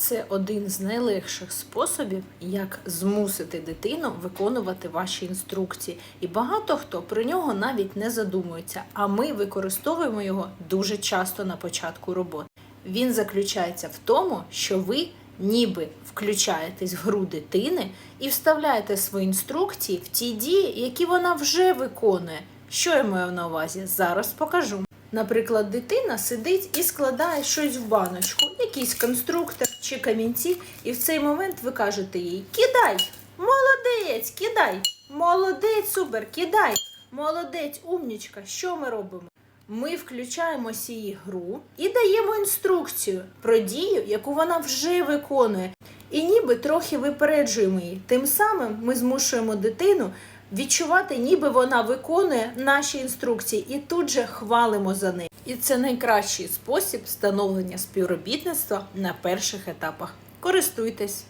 Це один з найлегших способів, як змусити дитину виконувати ваші інструкції. І багато хто про нього навіть не задумується, а ми використовуємо його дуже часто на початку роботи. Він заключається в тому, що ви ніби включаєтесь в гру дитини і вставляєте свої інструкції в ті дії, які вона вже виконує. Що я маю на увазі? Зараз покажу. Наприклад, дитина сидить і складає щось в баночку, якийсь конструктор чи камінці, і в цей момент ви кажете їй: Кидай! Молодець, кидай! Молодець, супер, кидай! Молодець, умнічка! Що ми робимо? Ми включаємося її гру і даємо інструкцію про дію, яку вона вже виконує. І ніби трохи випереджуємо її. Тим самим ми змушуємо дитину відчувати, ніби вона виконує наші інструкції, і тут же хвалимо за неї. І це найкращий спосіб встановлення співробітництва на перших етапах. Користуйтесь!